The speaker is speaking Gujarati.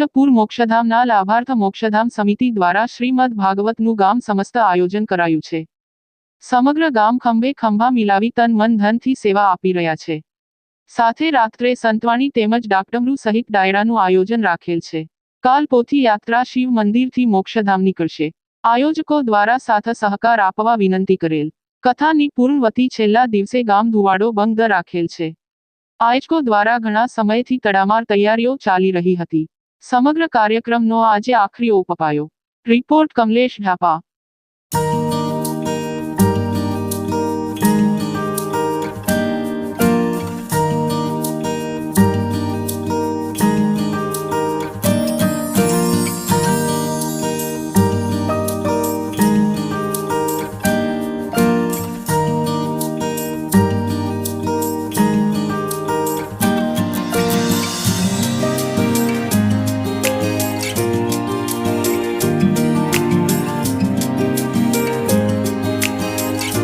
વલ્લભપુર મોક્ષધામના લાભાર્થ મોક્ષધામ સમિતિ દ્વારા શ્રીમદ ભાગવતનું ગામ સમસ્ત આયોજન કરાયું છે. સમગ્ર ગામ ખંભે ખંભા મિલાવી તન મન ધનથી સેવા આપી રહ્યા છે. સાથે રાત્રે સંતવાણી તેમજ ડાકડમરૂ સહિત ડાયરાનું આયોજન રાખેલ છે. કાલ પોથી યાત્રા શિવ મંદિરથી મોક્ષધામ નીકળશે. આયોજકો દ્વારા સાથ સહકાર આપવા વિનંતી કરેલ. કથાની પૂર્ણવતી છેલ્લા દિવસે ગામ ધુવાડો બંધ રાખેલ છે. આયોજકો દ્વારા ઘણા સમયથી તડામાર તૈયારીઓ ચાલી રહી હતી. સમગ્ર કાર્યક્રમનો આજે આખરી ઓપ અપાયો. રિપોર્ટ કમલેશ ઢાપા.